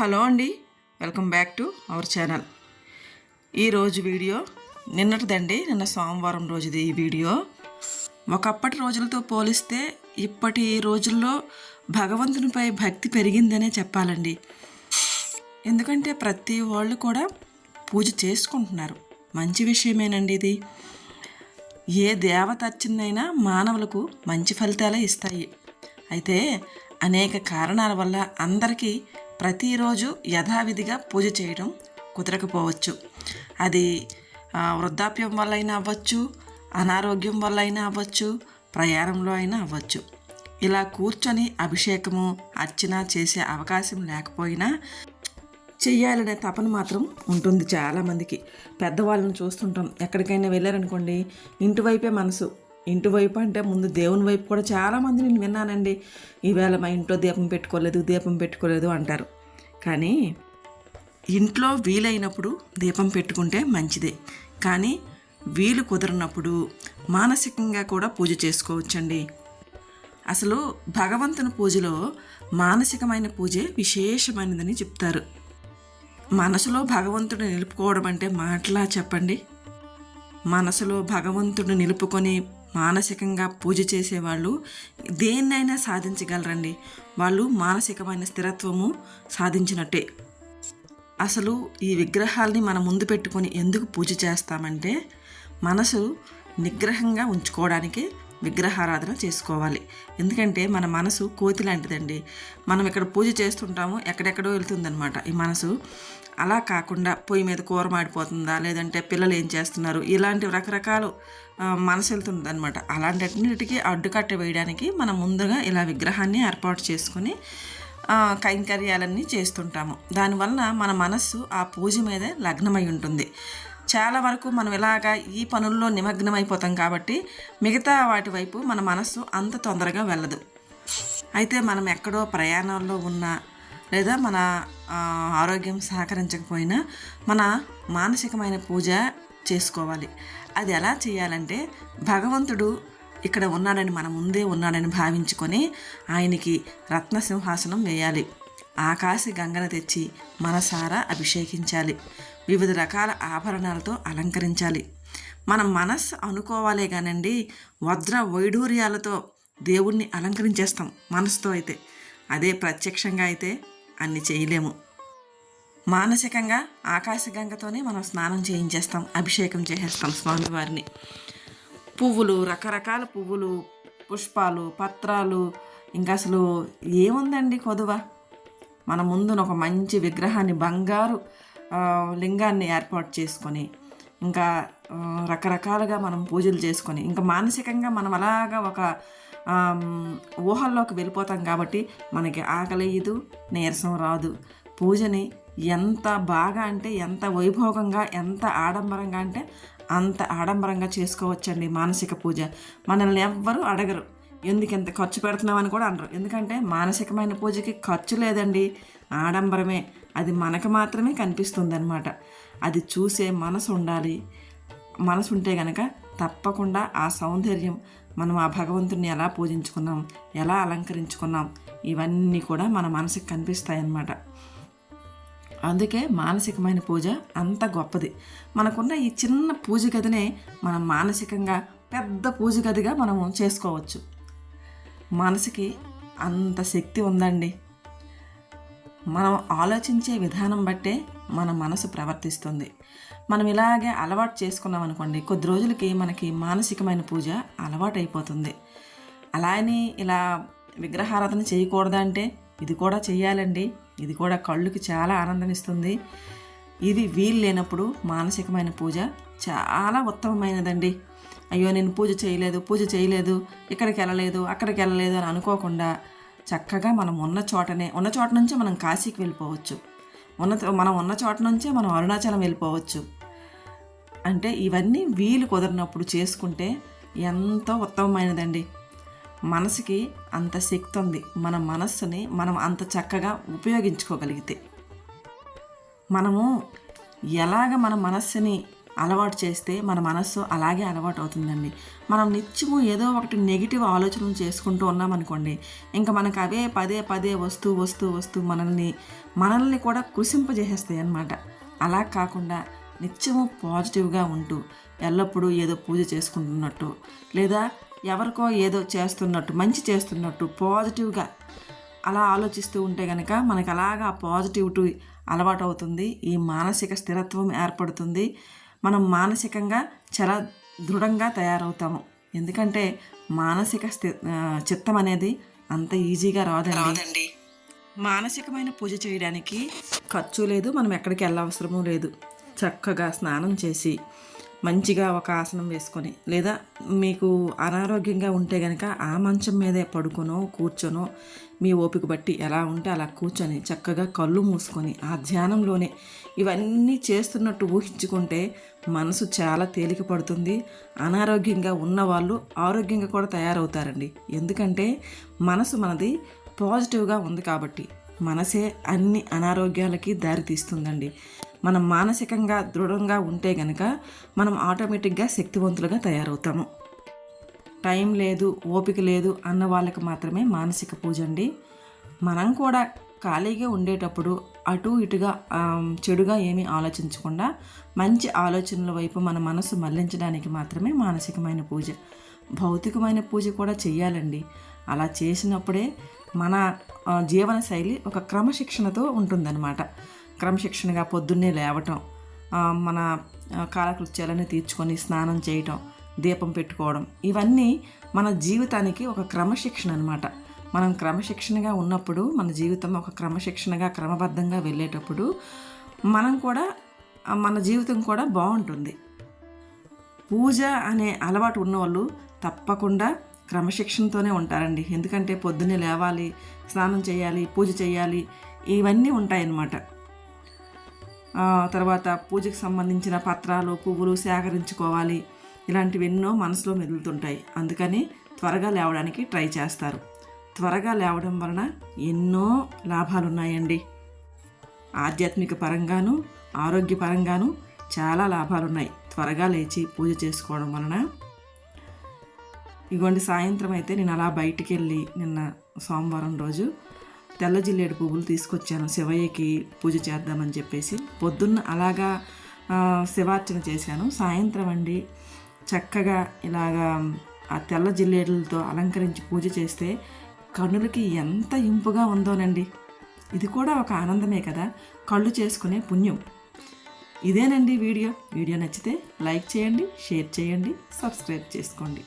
Hello అండి welcome back to our channel. ఈరోజు video నిన్నటిదండి నిన్న సోమవారం రోజుది ఈ వీడియో. ఒకప్పటి రోజులతో పోలిస్తే ఇప్పటి రోజుల్లో భగవంతునిపై భక్తి పెరిగిందనే చెప్పాలండి. ఎందుకంటే ప్రతి వాళ్ళు కూడా పూజ చేసుకుంటున్నారు. మంచి విషయమేనండి ఇది. ఏ దేవత వచ్చిందైనా మానవులకు మంచి ఫలితాలే ఇస్తాయి. అయితే అనేక కారణాల వల్ల అందరికీ ప్రతిరోజు యథావిధిగా పూజ చేయడం కుదరకపోవచ్చు. అది వృద్ధాప్యం వల్ల అయినా అవ్వచ్చు అనారోగ్యం వల్ల అయినా అవ్వచ్చు ప్రయాణంలో అయినా అవ్వచ్చు. ఇలా కూర్చొని అభిషేకము అర్చన చేసే అవకాశం లేకపోయినా చెయ్యాలనే తపన మాత్రం ఉంటుంది చాలామందికి పెద్దవాళ్ళని చూస్తుంటాం. ఎక్కడికైనా వెళ్ళారనుకోండి ఇంటి వైపే మనసు. ఇంటి వైపు అంటే ముందు దేవుని వైపు కూడా చాలామంది నేను విన్నానండి. ఈవేళ మా ఇంట్లో దీపం పెట్టుకోలేదు దీపం పెట్టుకోలేదు అంటారు. కానీ ఇంట్లో వీలైనప్పుడు దీపం పెట్టుకుంటే మంచిదే. కానీ వీలు కుదరనప్పుడు మానసికంగా కూడా పూజ చేసుకోవచ్చండి. అసలు భగవంతుని పూజలో మానసికమైన పూజే విశేషమైనదని చెప్తారు. మనసులో భగవంతుడు నిలుపుకోవడం అంటే మాటలా చెప్పండి. మనసులో భగవంతుడు నిలుపుకొని మానసికంగా పూజ చేసేవాళ్ళు దేన్నైనా సాధించగలరండి. వాళ్ళు మానసికమైన స్థిరత్వము సాధించినట్టే. అసలు ఈ విగ్రహాల్ని మన ముందు పెట్టుకొని ఎందుకు పూజ చేస్తామంటే మనసు నిగ్రహంగా ఉంచుకోవడానికి విగ్రహారాధన చేసుకోవాలి. ఎందుకంటే మన మనసు కోతి లాంటిదండి. మనం ఇక్కడ పూజ చేస్తుంటాము ఎక్కడెక్కడో వెళ్తుందనమాట ఈ మనసు. అలా కాకుండా పొయ్యి మీద కూర మాడిపోతుందా లేదంటే పిల్లలు ఏం చేస్తున్నారు ఇలాంటి రకరకాలు మనసు వెళ్తుందనమాట అలాంటిన్నిటికీ అడ్డుకట్ట వేయడానికి మనం ముందుగా ఇలా విగ్రహాన్ని ఏర్పాటు చేసుకొని కైంకర్యాలన్నీ చేస్తుంటాము. దానివల్ల మన మనస్సు ఆ పూజ మీదే లగ్నమై ఉంటుంది. చాలా వరకు మనం ఇలాగా ఈ పనుల్లో నిమగ్నమైపోతాం కాబట్టి మిగతా వాటి వైపు మన మనస్సు అంత తొందరగా వెళ్ళదు. అయితే మనం ఎక్కడో ప్రయాణంలో ఉన్నా లేదా మన ఆరోగ్యం సహకరించకపోయినా మన మానసికమైన పూజ చేసుకోవాలి. అది ఎలా చేయాలంటే భగవంతుడు ఇక్కడ ఉన్నాడని మన ముందే ఉన్నాడని భావించుకొని ఆయనకి రత్న సింహాసనం వేయాలి. ఆకాశ గంగన తెచ్చి మనసారా అభిషేకించాలి. వివిధ రకాల ఆభరణాలతో అలంకరించాలి. మన మనస్సు అనుకోవాలే కానండి వజ్ర వైడూర్యాలతో దేవుణ్ణి అలంకరించేస్తాం మనసుతో అయితే. అదే ప్రత్యక్షంగా అయితే అన్ని చేయలేము. మానసికంగా ఆకాశగంగతోనే మనం స్నానం చేయించేస్తాం అభిషేకం చేసేస్తాం స్వామివారిని. పువ్వులు రకరకాల పువ్వులు పుష్పాలు పత్రాలు ఇంకా అసలు ఏముందండి కొదువ? మన ముందున ఒక మంచి విగ్రహాన్ని బంగారు లింగాన్ని ఏర్పాటు చేసుకొని ఇంకా రకరకాలుగా మనం పూజలు చేసుకొని ఇంకా మానసికంగా మనం అలాగా ఒక ఊహల్లోకి వెళ్ళిపోతాం కాబట్టి మనకి ఆకలియదు నీరసం రాదు. పూజని ఎంత బాగా అంటే ఎంత వైభోగంగా ఎంత ఆడంబరంగా అంటే అంత ఆడంబరంగా చేసుకోవచ్చండి మానసిక పూజ. మనల్ని ఎవ్వరూ అడగరు. ఎందుకు ఎంత ఖర్చు పెడుతున్నామని కూడా అనరు. ఎందుకంటే మానసికమైన పూజకి ఖర్చు లేదండి. ఆడంబరమే. అది మనకు మాత్రమే కనిపిస్తుందన్నమాట. అది చూసే మనసు ఉండాలి మనసు ఉంటే గనక తప్పకుండా ఆ సౌందర్యం మనం ఆ భగవంతుడిని ఎలా పూజించుకున్నాం ఎలా అలంకరించుకున్నాం ఇవన్నీ కూడా మన మనసుకు కనిపిస్తాయి అన్నమాట అందుకే మానసికమైన పూజ అంత గొప్పది. మనకున్న ఈ చిన్న పూజ గదినే మనం మానసికంగా పెద్ద పూజ గదిగా మనము చేసుకోవచ్చు. మనసుకి అంత శక్తి ఉందండి. మనం ఆలోచించే విధానం బట్టే మన మనసు ప్రవర్తిస్తుంది. మనం ఇలాగే అలవాటు చేసుకున్నాం అనుకోండి కొద్ది రోజులకి మనకి మానసికమైన పూజ అలవాటైపోతుంది. అయిపోతుంది అలా అని ఇలా విగ్రహారాధన చేయకూడదా అంటే ఇది కూడా చేయాలండి ఇది కూడా కళ్ళుకి చాలా ఆనందం ఇస్తుంది ఇది వీలు లేనప్పుడు మానసికమైన పూజ చాలా ఉత్తమమైనదండి. అయ్యో నేను పూజ చేయలేదు పూజ చేయలేదు ఇక్కడికి వెళ్ళలేదు అక్కడికి వెళ్ళలేదు అని అనుకోకుండా చక్కగా మనం ఉన్న చోటనే ఉన్న చోట నుంచే మనం కాశీకి వెళ్ళిపోవచ్చు. ఉన్న మనం ఉన్న చోట నుంచే మనం అరుణాచలం వెళ్ళిపోవచ్చు. అంటే ఇవన్నీ వీలు కుదరినప్పుడు చేసుకుంటే ఎంతో ఉత్తమమైనదండి. మనసుకి అంత శక్తి ఉంది. మన మనస్సుని మనం అంత చక్కగా ఉపయోగించుకోగలిగితే. మనము ఎలాగ మన మనస్సుని అలవాటు చేస్తే మన మనస్సు అలాగే అలవాటు అవుతుందండి మనం నిత్యము ఏదో ఒకటి నెగిటివ్ ఆలోచనలు చేసుకుంటూ ఉన్నామనుకోండి ఇంకా మనకు అవే పదే పదే వస్తూ వస్తూ వస్తూ మనల్ని మనల్ని కూడా కృషింపజేసేస్తాయి అన్నమాట అలా కాకుండా నిత్యము పాజిటివ్గా ఉంటూ ఎల్లప్పుడూ ఏదో పూజ చేసుకుంటున్నట్టు లేదా ఎవరికో ఏదో చేస్తున్నట్టు మంచి చేస్తున్నట్టు పాజిటివ్గా అలా ఆలోచిస్తూ ఉంటే కనుక మనకు అలాగా పాజిటివిటీ అలవాటు అవుతుంది ఈ మానసిక స్థిరత్వం ఏర్పడుతుంది మనం మానసికంగా చాలా దృఢంగా తయారవుతాము. ఎందుకంటే మానసిక చిత్తం అనేది అంత ఈజీగా రాదండి. మానసికమైన పూజ చేయడానికి ఖర్చు లేదు మనం ఎక్కడికి వెళ్ళవసరము లేదు. చక్కగా స్నానం చేసి మంచిగా ఒక ఆసనం వేసుకొని లేదా మీకు అనారోగ్యంగా ఉంటే కనుక ఆ మంచం మీదే పడుకోనో కూర్చొనో మీ ఓపిక బట్టి ఎలా ఉంటే అలా కూర్చొని చక్కగా కళ్ళు మూసుకొని ఆ ధ్యానంలోనే ఇవన్నీ చేస్తున్నట్టు ఊహించుకుంటే మనసు చాలా తేలిక పడుతుంది. అనారోగ్యంగా ఉన్నవాళ్ళు ఆరోగ్యంగా కూడా తయారవుతారండి. ఎందుకంటే మనసు మనది పాజిటివ్గా ఉంది కాబట్టి మనసే అన్ని అనారోగ్యాలకి దారి తీస్తుందండి మనం మానసికంగా దృఢంగా ఉంటే గనక మనం ఆటోమేటిక్గా శక్తివంతులుగా తయారవుతాము. టైం లేదు ఓపిక లేదు అన్న వాళ్ళకి మాత్రమే మానసిక పూజ అండి. మనం కూడా ఖాళీగా ఉండేటప్పుడు అటు ఇటుగా చెడుగా ఏమీ ఆలోచించకుండా మంచి ఆలోచనల వైపు మన మనసు మళ్ళించడానికి మాత్రమే మానసికమైన పూజ. భౌతికమైన పూజ కూడా చేయాలండి అలా చేసినప్పుడే మన జీవన శైలి ఒక క్రమశిక్షణతో ఉంటుందన్నమాట. క్రమశిక్షణగా పొద్దున్నే లేవటం మన కాలకృత్యాలను తీర్చుకొని స్నానం చేయటం దీపం పెట్టుకోవడం ఇవన్నీ మన జీవితానికి ఒక క్రమశిక్షణ అనమాట మనం క్రమశిక్షణగా ఉన్నప్పుడు మన జీవితం ఒక క్రమశిక్షణగా క్రమబద్ధంగా వెళ్ళేటప్పుడు మనం కూడా మన జీవితం కూడా బాగుంటుంది. పూజ అనే అలవాటు ఉన్నవాళ్ళు తప్పకుండా క్రమశిక్షణతోనే ఉంటారండి. ఎందుకంటే పొద్దున్నే లేవాలి స్నానం చేయాలి పూజ చేయాలి ఇవన్నీ ఉంటాయన్నమాట. తర్వాత పూజకు సంబంధించిన పత్రాలు పువ్వులు సేకరించుకోవాలి. ఇలాంటివి ఎన్నో మనసులో మెదులుతుంటాయి. అందుకని త్వరగా లేవడానికి ట్రై చేస్తారు. త్వరగా లేవడం వలన ఎన్నో లాభాలు ఉన్నాయండి ఆధ్యాత్మిక పరంగాను ఆరోగ్యపరంగాను చాలా లాభాలు ఉన్నాయి త్వరగా లేచి పూజ చేసుకోవడం వలన. ఇగోండి సాయంత్రం అయితే నేను అలా బయటికి వెళ్ళి నిన్న సోమవారం రోజు తెల్ల జిల్లేడు పువ్వులు తీసుకొచ్చాను శివయ్యకి పూజ చేద్దామని చెప్పేసి. పొద్దున్న అలాగా శివార్చన చేశాను. సాయంత్రం అండి చక్కగా ఇలాగా ఆ తెల్ల జిల్లేడులతో అలంకరించి పూజ చేస్తే కన్నులకి ఎంత ఇంపుగా ఉందోనండి. ఇది కూడా ఒక ఆనందమే కదా కళ్ళు చేసుకునే పుణ్యం. ఇదేనండి వీడియో. వీడియో నచ్చితే లైక్ చేయండి షేర్ చేయండి సబ్స్క్రైబ్ చేసుకోండి.